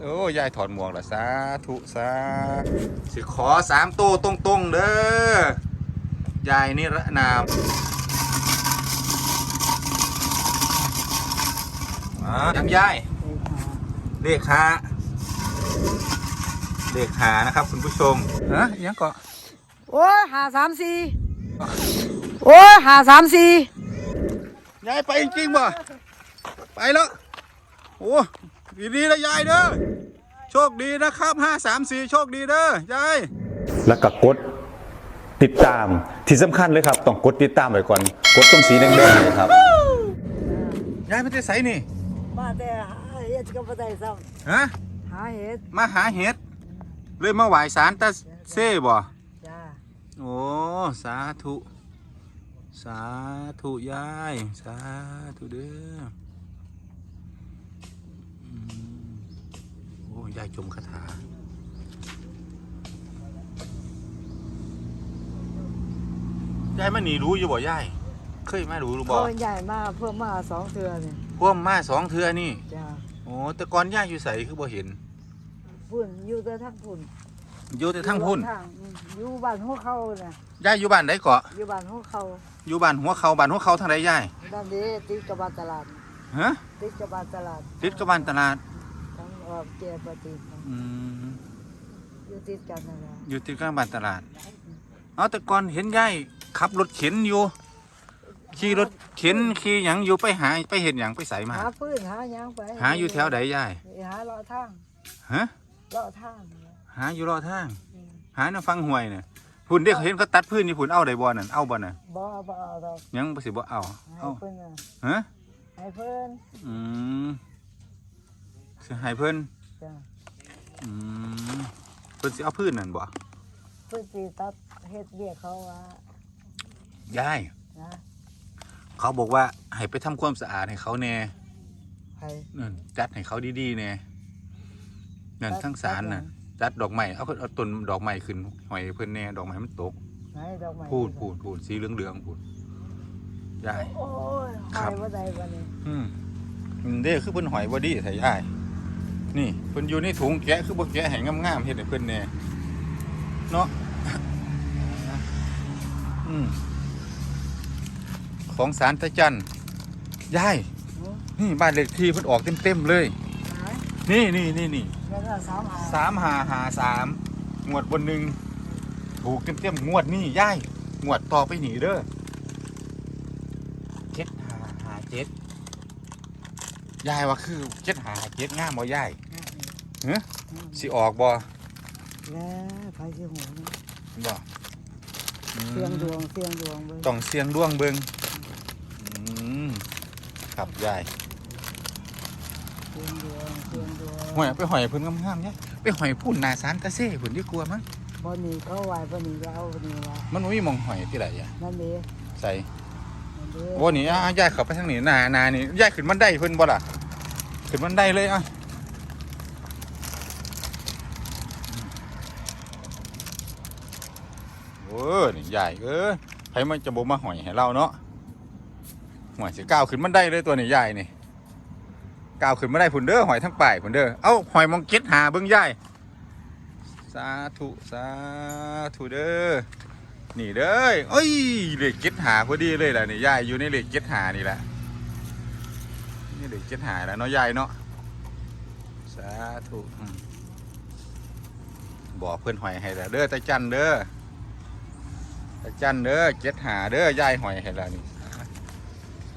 โอ้ยายถอดหมวกละสาธุสาสิขอสามโต้ตรงๆเด้อยายนิรนามอ่ายังยายเลขหาเลขหานะครับ คุณผู้ชมฮะยังก็โอ้ยหาสามสี่โอ้ยหาสามสี่ยายไปจริงๆบ่ไปแล้วโอ้ ดีๆนะยายเด้อโชคดีนะครับห้าสามสี่โชคดีเด้อยายแล้วก็กดติดตามที่สำคัญเลยครับ ต้องกดติดตามไว้ก่อน กดตรงสีแดงๆเลยครับยายไม่ได้ใส่นี่มาแต่หาเห็ดก็ไม่ได้ซ้ฮะำหาเห็ดมาหาเห็ดเลยมาไหว้สารตาเซ่บ่จ้าโอ้สาธุ สาธุยาย สาธุเด้ออืมโอ้ ยายจมคาถายายมาหนีรู้อยู่บ่ยายเคยมารู้หรือบ่เพิ่นใหญ่มากเพิ่มมาสองเทือนี่พวกมาสองเทือนี่จ้าโอ้แต่ก่อนยายอยู่ใสคือบ่เห็นพุ่นอยู่แต่ทั้งพุ่นอยู่แต่ทั้งพุ่นทางอืมอยู่บ้านหัวเขาน่ะยายอยู่บ้านไหนเกาะอยู่บ้านหัวเขาอยู่บ้านหัวเขาบ้านหัวเขาทางใดยายด้านนี้ติดกับบ้านตลาดฮะติดกับบ้านตลาดติดกับบ้านตลาด ทั้งเอ่อเจปฏิอืมอยู่ติดกันนั่นแหละอยู่ติดกับบ้านตลาด เอาแต่ก่อนเห็นยายขับรถเข็นอยู่ ขี่รถเข็นขี่หยังอยู่ไปหาไปเห็นหยังไปใส่มา หาปืนหาหยังไปหาอยู่แถวใดยายหาเลาะทางฮะ เลาะทางเนี่ยหาอยู่รอทาง อืมหาน้ำฟังห่วยเนี่ยพุ่นเด็กเห็นเขาตัดพื้นนี่พุ่นเอาได้บ่นั่นเอาบ่น่ะบ่บ่เอาดอกยังบ่สิบ่เอาให้เอาเพิ่นน่ะฮะให้เพิ่นอืม สิให้เพิ่นจ้ะอืมเพิ่นสิเอาพื้นนั่นบ่เพิ่นสิตัดเฮ็ดเรียกเขาว่ายาย นะเขาบอกว่าให้ไปทำความสะอาดให้เขาแน่ให้นั่นจัดให้เขาดีๆแน่นั่นจัดทั้งสารน่ะจัดหยังจัดดอกไม้เอาเอาต้นดอกไม้ขึ้นหอยเพิ่นแน่ดอกไม้มันตก ไหนดอกไม้พูดพูดพูดสีเหลืองๆพูดยาย โอ้ยครัหาบ ยบ่ได้บัดนี้อืมมันเด้คือเพิ่นหอยบ่ดีใส่ยาย นี่เพิ่นอยู่ในถุงแกะคือบ่แกะให้งงามๆเฮ็ดให้เพิ่นแน่เนาะอืมของสารตะจันยายนี่บ้านเลขที่เพิ่นออกเต็มๆเลย นี่นี่นี่นี่สามหาสามหาหาสามงวดบนหนึ่งถูกเต็มๆงวดนี่ย่ายงวดต่อไปหนีเด้อเจ็ดหาหาเจ็ดยายว่าคือเจ็ดหาหาเจ็ดง่ามบ่ยาย อืมสิออกบ่แล้วไผสิหัวนะบ่อืมเสียงดวงเสียงดวงเบิ่งต้องเสียงดวงเบิงอืมครับยายเสียงดวงเสียงดวงหอยไปหอยเพิ่นงามๆเนี่ยไปหอยพุ่นหนาสารกระเซ่พุ่นดีกลัวามั้งบ่นี้เขาไหวบ่นี้ก็เอาบ่นี้ว่ามันบ่มีหมองหอยที่ไหนอะนั่นเด้ใส่นั่นเด้โอ้นี่อะยายเข้าไปทางนี้นานานี่ยายขึ้นบันไดเพิ่นบ่ล่ะขึ้นบันไดเลยอะโอ้นี่ยายเอ้ยไผมันจะบ่มาหอยให้เราเนาะหอยสิก้าวขึ้นบันได้เลยตัวนี้ยายนี่ก้าวขึ้นบันไดพุ่นเด้อหอยทั้งป่ายพุ่นเด้อเอ้าหอยมองเก็ดหาเบิ่งยายสาธุสาธุเด้อนี่เด้อเอ้ยเหล็กเจ็ดหาพอดีเลยแหละนี่ยายอยู่ในเหล็กเจ็ดหานี่แหละนี่เหล็กเจ็ดหาแล้วเนาะยายเนาะสาธุบอกเพื่อนหอยให้แล้วเด้อตาจันเด้อ จันเด้อเจ็ดหาเด้อยายหอยให้แล้วนี่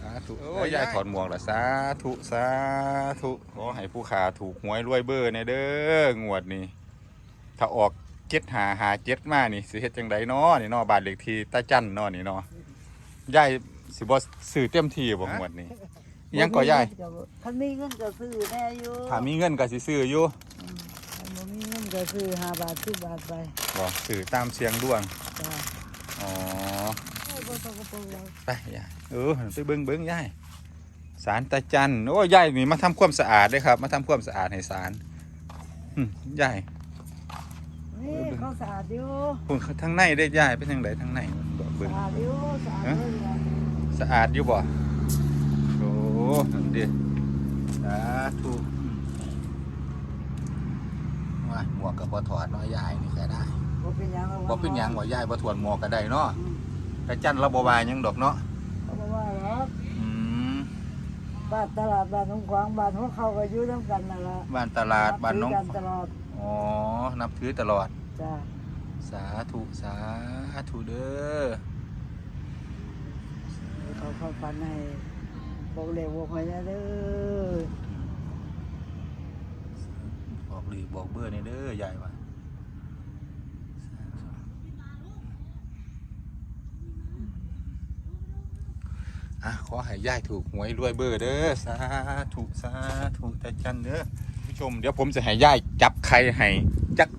สาธุโอ้ยายถอดหมวกแล้วสาธุสาธุขอให้ผู้ขาถูกหวยรวยเบอร์เนี่ยเด้องวดนี้ถ้าออกเจ็ดหาหาเจ็ดมานี่สิเฮ็ดจังไดเนาะนี่เนาะบ้านเลขที่ตาจันเนาะนี่เนาะยายสิบ่ซื้อเต็มที่บ่งวดนี้อิหยังก็ยายคันมีเงินก็ซื้อแน่อยู่ถ้ามีเงินก็สิซื้ออยู่คันบ่มีเงินก็ซื้อ5บาท10บาทไปบ่ซื้อตามเสียงดวงจ้า ไปยายเออไปเบิ่งเบิ่งยายศาลตาจันโอ้ยายนี่มาทำความสะอาดเด้อครับ มาทำความสะอาดให้ศาลอืมยายนี่เขาสะอาดอยู่คุณทางในได้อยายไปทางใดทางในบอกเบิ่งสะอาดอยู่สะอาดเลยล่ะสะอาดอยู่บ่โอ้นั่นดิสาธุว่าหมวกกับบ่ถอดเนาะยายนี่ก็ได้บ่เป็นหยังบ่เป็นหยังว่ายายบ่ถอดหมวกก็ได้เนาะอืม แต่จันเราบ่ว่าหยังดอกเนาะเขาบอกว่าหรอกอืมบ้านตลาดบ้านหนองขวางบ้านของเขาก็อยู่นํกันนั่นล่ะบ้านตลาดบ้านน้องถืกันตลอดอ๋อ นับถือตลอด จ้าสาธุสาธุเด้อ เขาเข้าฝันให้บอกเลขบอกหวยนะเด้อบอกหลีบอกเบอร์นี่เด้อยายว่าอะ ขอให้ยายถูกหวยรวยเบอร์เด้อสาธุสาธุแต่จันเด้อผู้ชมเดี๋ยวผมจะให้ยายจับใครให้จัก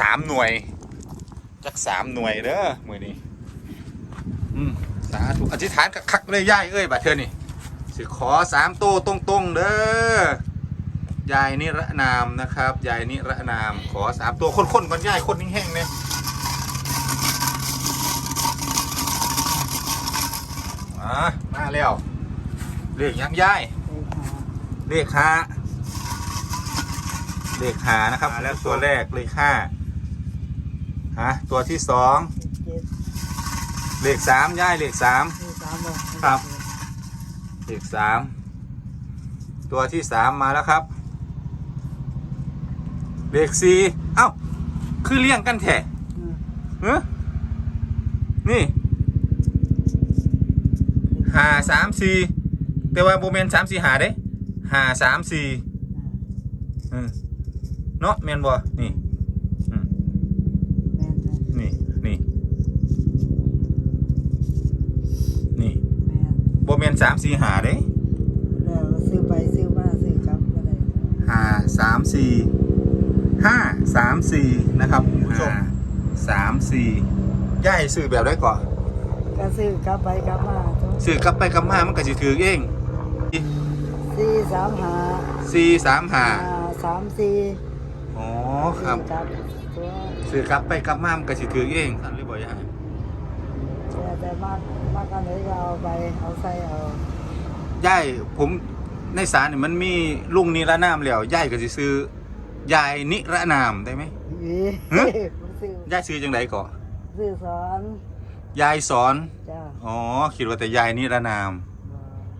สามหน่วย จักสามหน่วยเด้อมือนี้อืมสาธุอธิษฐานคักเลยยายเอ้ยบัดเธอนี่สิขอสามโตวตรงๆเด้อยายนิรนามนะครับยายนิรนามขอสามตัว คนๆก่อนยายคนแห้งๆเนี่ย มามาแล้วเลขยังยายเลขห้าเลขห้านะครับ แล้วตัวแรกเลขห้าฮะตัวที่สองเจ็ดเลขสามย่ายเลขสามมีสามบ่ครับ เลขสามตัวที่สามมาแล้วครับ เลขสี่เอ้า คือเลี่ยงกันแท้อืมเฮ้นี่ ห้าสามสี่แต่ว่าโมเมนสามสี่หาเด้ห้าสามสี่อืมเนาะเมนบ่นี่อืมแม่นแม่นนี่นี่นี่แม่นโบเมนสามสี่หาเด้แล้วซื้อไปซื้อมาซื้อกลับก็ได้ห้าสามสี่ห้าสามสี่นะครับคุณผู้ชมสามสี่ย่ายซื้อแบบได้ก่อนก็ซื้อกลับไปกลับมาตัว ซื้อกลับไปกลับมามันก็สิถือเองสี่สามหาสี่สามหาห้าสามสี่อ๋อครับซื้อกลับตัวซื้อกลับไปกลับมามันก็สิถือเองท่านรีบบอกย่ายแต่แต่มากมากกันเลยก็เอาไปเอาใส่เอาย่ายผมในสารนี่มันมีลุงนิรนามแล้วย่ายก็สิซื้อยายนิรนามได้ไหมอีฮะผมซื้อยายซื้อจังไดก่อนซื้อสอน ยายสอน จ้าอ๋อ คิดว่าแต่ยายนิรนาม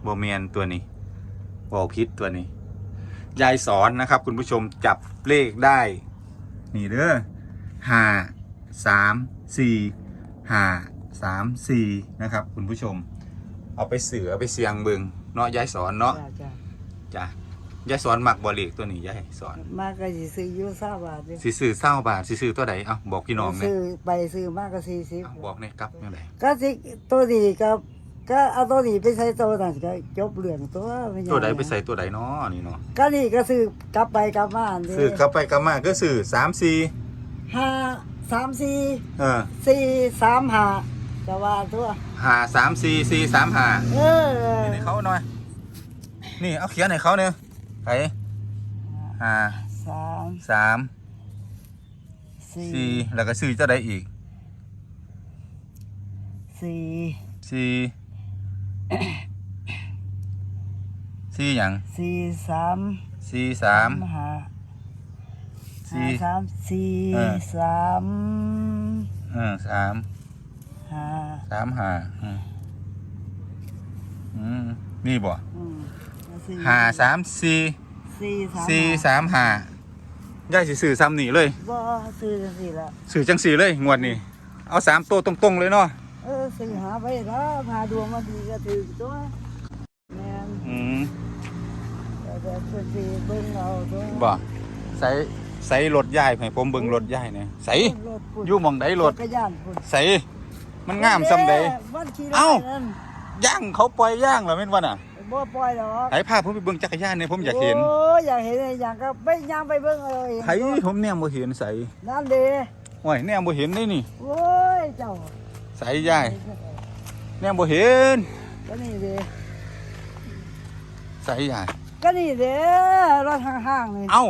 บ่บเมียนตัวนี้บอพิษตัวนี้ ยายสอนนะครับ คุณผู้ชมจับเลขได้ นี่เด้อห้าสามสี่ห้าสามสี่นะครับ คุณผู้ชม เอาไปเสือเอาไปเสียงเบิงเนาะยายสอนเนาะจ้าจ้า จ้ะ ยายสอนมักบอเลขตัวนี้ยายสอนมากก็สิซื้ออยู่ซาบาทเด้สิซื้อเศร้าบาทสิซื้อตัวใดเอ้าบอกพี่น้องเนี่ยซื้อไปซื้อมากก็สี่สิบบอกเนี่ยกลับยังไงก็สิตัวนี้ก็ก็เอาตัวนี้ไปใส่ตัวนั้นก็จบเรื่องตัวม่ยังตัวใดไปใส่ตัวใดเนาะนี่เนาะก็นี่ก็ซื้อกลับไปกลับมาเด้ซื้อกลับไปกลับมาก็ซื้อสามสี่ห้าสามสี่เออสี่สามห้าก็ว่าตัวห้าสามสี่สี่สามห้าเออนี่ให้เขาหน่อยนี่เอาเขียนให้เขาเนี่ย ไผห้าสามสามสี่สี่แล้วก็ซื้อเจ้าใดอีกสี่สี่สี่หยังสี่สามสี่สามห้าสี่ห้าสามสี่เออสามเออสามห้าสามห้าอืมอืมนี่บ่อืมแล้ว สี่ห้าสามสี่สี่สามสี่ห้าสามห้าย่ายสิซื้อซ้ำนี่เลยบ่ซื้อจังสี่ละซื้อจังสี่เลยงวดนี้เอาสามตัวตรงๆเลยเนาะเออซื้อหาไปแล้วหาดวงมาดีก็ถือตัวแม่นอืมแต่แต่เพิ่นสิเบิ่งเอาตัวบ่ใส่ใส่รถย่ายให้ผมเบิ่งรถย่ายเนี่ยใส่รถพุ่นอยู่หมองใดรถจักรยานพุ่นใส่มันงามซำใดวันขี่เอ้าได้นั่นย่างเขาปล่อยย่างเหรอแม่นว่าน่ะ บ่ปล่อยดอกไผพาผมไปเบิ่งจักรยานเนี่ยผมอยากเห็นโอ้ยอยากเห็นอะไรอย่างก็ไปย่างไปเบิ่งเอาเองไผผมแนมบ่เห็นใส่นั่นเด้โอ้ยแนมบ่เห็นได้นี่โอ้ยเจ้าใส่ย่ายแนมบ่เห็นก็นี่เด้ใส่ย่ายก็นี่เด้รถห้างๆนี่เอ้า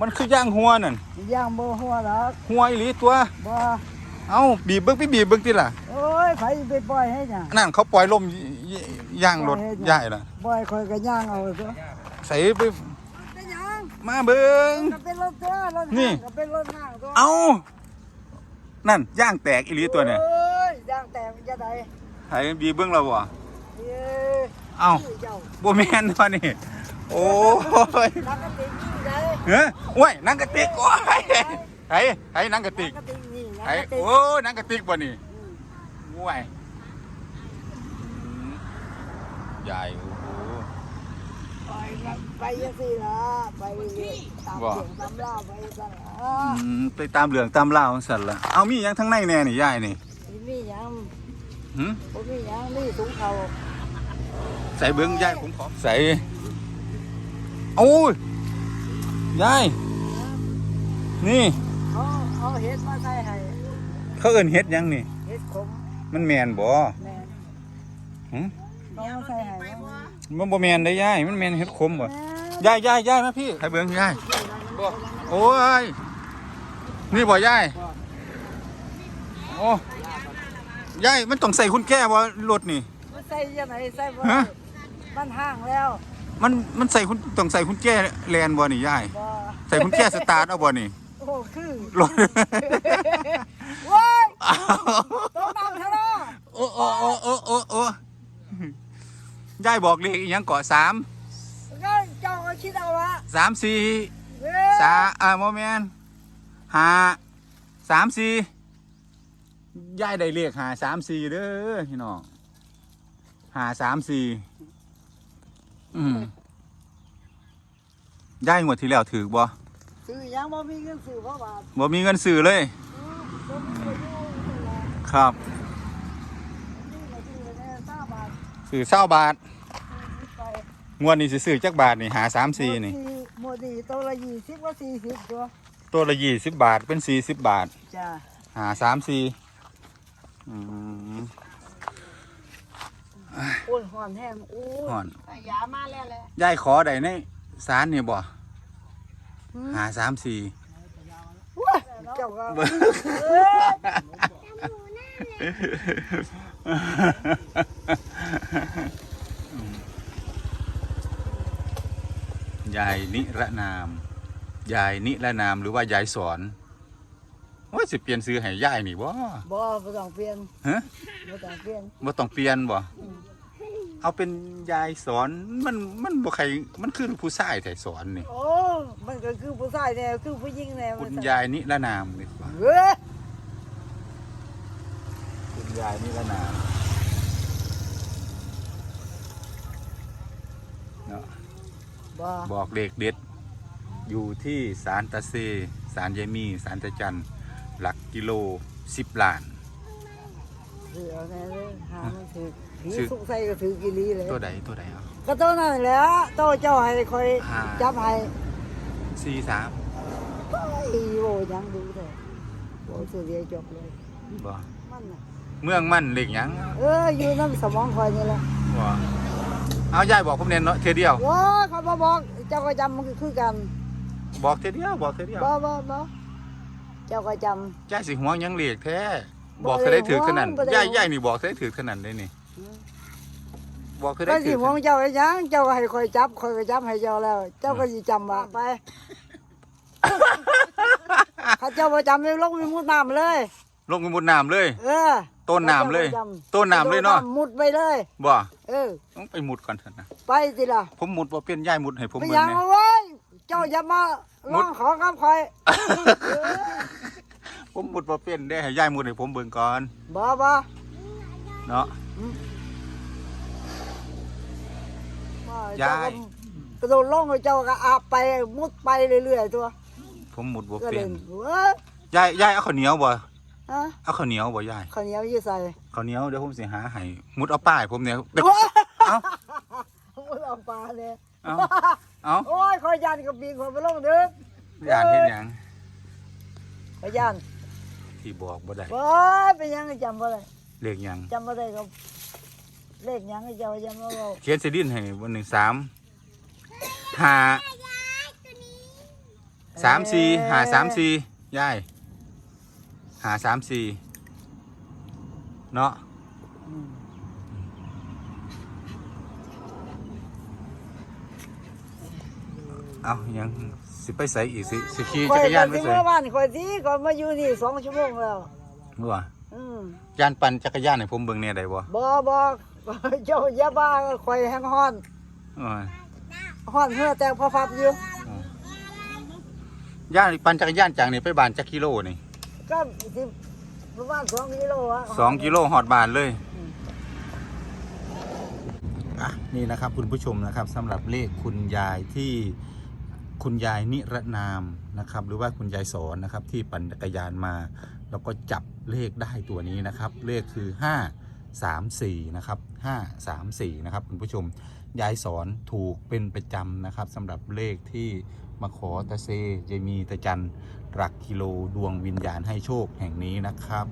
มันคือย่างหัวนั่นย่างบ่หัวดอกหัวอีหลีตัวบ่ เอ้าบีบเบิ่งไปบีบเบิ่งติล่ะโอ้ยไผไปปล่อยให้จ้ะนั่นเขาปล่อยลมยย่างรถย่ายล่ะปล่อยคอยก็ย่างเอาตัวใส่ไปเป็นหยังมาเบิงก็เป็นรถตัวรถนี่ห้างก็เป็นรถห้างตัวเอานั่นย่างแตกอีหลีตัวเนี่ยโอ้ยยางแตกมันจะได้ไห้บีเบิ้งเราบ่เย้เอ้าชื่อเจ้าบ่แม่นตัวนี่โอ้ยนักกระติกนี่ได้เฮ้ยโอ้ยหนังกระติกโอ้ยไห้ไห้หนังกระติก ไห้กระติกโอ้ยหนังกระติกบ่นี่อืมโอ้ยอืมใหญ่โอ้โหไปละไปยังสิละไปเรื่อยๆตามว่าเสียงตามเล่าไปสั่นละอืมไปตามเหลืองตามล่าวของสันละเอามีหยังทั้งในแน่นี่ยายนี่มีมีหยังหึบ่มีหยังนี่ถุงเขาใส่เบิ้งยายผมขอใส่โอ้ยยายนี่เอาเอาเห็ดมาใส่ให้ เขาเอิ้นเฮ็ดหยังนี่เห็ดขมมันแม่นบ่แม่หึเอาใส่ให้นะมันบ่แม่นได้ยาย มันแม่นเฮ็ดขมบ่แม่ยายยายยายมาพี่ให้เบิ้งยายบ่โอ้ย นี่บ่ยาย โอ้ยายมันต้องใส่คุณแก่บ่รถนี่ มันใส่ยังไงใส่บ่ฮะ มันห่างแล้วมันมันใส่คุณต้องใส่คุณแก่แลนบ่นี่ยาย บ่ใส่คุณแก่สตาร์ทเอาบ่นี่ โอ้คือรถโว้ย ต้องนำเถอะเนาะโอ้โอ้โอ้โอ้โอ้โอ้ยายบอกเลขอีหยังเกาะสามก็เจ้าก็คิดเอาละสามสี่เว้ยสาอ่าโมเมนห้าสามสี่ยายได้เลขหาสามสี่เด้อพี่น้องหาสามสี่อืมยายงวดที่แล้วถือบ่ซื้อยังบ่มีเงินซื้อเพราะว่าบ่มีเงินซื้อเลย บ่มีเงินอยู่นั่นแหละ ครับนี่ก็ซื้อแค่3บาทซื้อเศร้าบาทไปงวดนี้สิซื้อจักบาทนี่หาสามสี่นี่หมดดีตัวละ20ว่า40ตัวตัวละยี่สิบบาทเป็นสี่สิบบาทจ้าหาสามสี่อืมโอ้ยหอนแห้งโอ้ยห่อนยามาแล้วแหละยายขอได้ในสารเนี่ยบ่หาสามสี่ว้าเจ้าก็เอ้ ยยายนิรนาม ยายนิรนามหรือว่ายายสอนว่าสิเปลี่ยนซื้อให้ยายนี่บ่บ่บ่ต้องเปลี่ยนฮะบ่ต้องเปลี่ยนบ่ต้องเปลี่ยนบ่เอาเป็นยายสอนมันมันบ่ใครมันคือผู้ชายแต่สอนนี่โอ้มันก็คือผู้ชายแนวคือผู้หญิงแนวคุณยายนิรนามดีกว่าเฮ้ ยคุณยายนิรนามเนาะบ่บอกเลขเด็ด อยู่ที่สารตะเซสารยายมีสารตะจันหลักกิโลสิบล้าน ถือเอาแน่เลยหามันถือผีซื้อ สุกใส่ก็ถือกิลีเลย ตัวใดตัวใดเอาก็ตัวนั้นแหล้วโตเจ้าให้คอยหาจับให้สี่สามโอ้ยโอ้ยังดูแต่โอ้สุดเดียวจบเลยบ่มันน่ะ เมืองมันเลขหยังเอออยู่น้ำสมองคอยนี่แหละบ่เอายายบอกผมเน้นเนาะเทอเดียวว้าเขาบ่บอกเจ้าก็จำมันก็คือกันบอกเทอเดียวบอกเทอเดียวบ่บ่บ่เจ้าก็จยายสิห่วงหยังเลขแท้บอกเธอได้ถือขนาดบ่ได้ห่วงบ่ได้ยายห่วงยายนี่บอกเธอได้ถือขนาดได้นี่ บอกเธอำได้ก็ถืสิอห่วงเจ้าไอ้ยังเจ้าก็ให้คอยจับคอยก็จับให้เจ้าแล้ว เจ้าก็สิจำว่าไปข้าเจ้าประจำไม่ลงไม่มุดน้ำเลย ลงไปบนน้ำเลย เออ ต้นน้ำเลยข้าจ้าประจำต้นน้ำเลยเนาะมุดไปเลย บ่เออต้องไปมุดก่อนเถอะนะไปสิล่ะผมมุดบ่เป็นยายมุดให้ผมไปเบิ่งยังแหน่เอาไว้ยเจ้าอย่ามามุร้อดงขอกับคอยผมมุดบ่เป็นได้ให้ยายมุดให้ผมเบิ่งก่อนบ่บ่เนาะบ่ยายเจ้ก็กระโดดลงเจ้าก็อาบไปมุดไปเรื่อยๆตัว ผมมุดบ่ก็เป็เล่นนเว้ยยายยายเอาข้าวเหนียวบ่ ฮะเอาข้าวเหนียวบ่ยายข้าวเหนียวอยี่ใส่ข้าวเหนียวเดี๋ยวผมสิหาให้มุดเอาป้ายผมเนี่ยเดี๋ยวว้าเอ้ามุดเอาปลาเลยเอ้าเอ้าโอ้ยคอยยันกับปีนคอยไปลงเด้อยานเฮ็ดหยังคอยยันที่บอกบ่ได้บ่เป็นหยังจำบ่ได้เลขหยังจำบ่ได้ก็เลขหยังให้เจ้าจำบ่ได้เขียนใส่ดินให้วันหนึ่งสามห้าสามสี่ห้าสามสี่ยาย ห้าสามสี่เนาะอืมเอายังสิไปใส่อีกสิสิขี่คอจัยกรยานไปสิใส่เมื่อวานคอยสิก่อนมาอยู่นี่สองชั่วโมงแล้วเมื่อวานอืมยานปั่นจักรยานให้ผมเบิ่งแหน่ได้บ่บ่บ่เจ้าอย่าบ้าคอยแห้งฮ้อนเออฮ้อนเหือแต่พอพับอยู่ย่านปั่นจักรยานจากนี่ไปบ้านจักกิโลนี่ ก็สิประมาณสองกิโลอะสองกิโลฮอดบ้านเลยอะนี่นะครับคุณผู้ชมนะครับสำหรับเลขคุณยายที่คุณยายนิรนามนะครับ หรือว่าคุณยายสอนนะครับที่ปั่นจักรยานมาแล้วก็จับเลขได้ตัวนี้นะครับ เลขคือ 5 3 4นะครับ5 3 4นะครับคุณผู้ชมยายสอนถูกเป็นประจำนะครับสำหรับเลขที่ มาขอตะเซยายมีตะจันหลักกิโลดวงวิญญาณให้โชคแห่งนี้นะครับ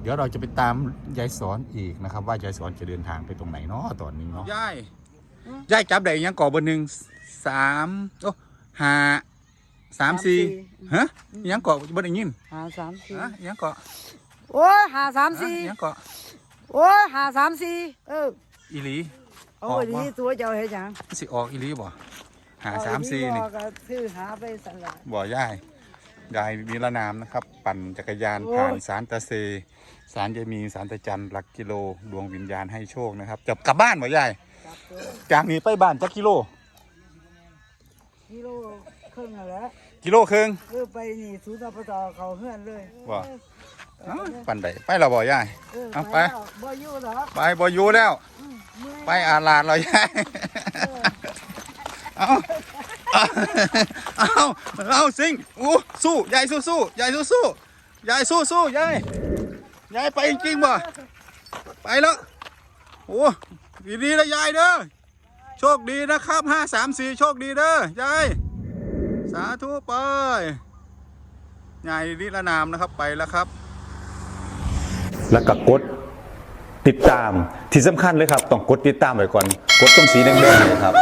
เดี๋ยวเราจะไปตามยายสอนอีกนะครับ ว่ายายสอนจะเดินทางไปตรงไหนเนาะตอนนี้เนาะยายยายจับได้ยังก่อเบอร์หนึ่งสามโอ้ห้าสามสี่ฮะยังก่อเบอร์ได้ยินหาสามสี่ฮะยังก่อโอ้ยหาสามสี่ฮะยังก่อโอ้ยหาสามสี่เอออีหลีเอาไว้ดีตัวเจ้าเฮ็ดหยังสิออกอีหลีบ่ หาสามสี่นี่เอาไว้ดีบ่ก็ซื้อหาไปสั่นละบ่ยายยายมีละนามนะครับ ปั่นจักรยานโอ้ยผ่านสารตะเซ สารยายมีสารตะจันหลักกิโลดวงวิญญาณให้โชคนะครับจะกลับบ้านบ่ยายจับตัวจากนี้ไปบ้านจักกิโลกิโลครึ่งนั่นแหละกิโลครึ่งเออไปนี่ศูนย์อบตเขาเฮือนเลยว่าเออเอ้าปั่นได้ไปเราบ่ยายเออเอาไปแล้วบ่อยู่หรอกไปบ่อยู่แล้วอืมเมื่อยไปอาลาดเรายาย เอาเอาเอาสิงอู้สู้ยายสู้สู้ยายสู้สู้ยายสู้สู้ยายยายไปจริงๆบ่ไปแล้วโอ้ดีดีนะยายเด้อโชคดีนะครับห้าสามสี่โชคดีเด้อยายสาธุไปยายนิรนามนะครับไปแล้วครับ แล้วก็กดติดตามที่สำคัญเลยครับ ต้องกดติดตามไว้ก่อน กดตรงสีแดงๆเนยครับ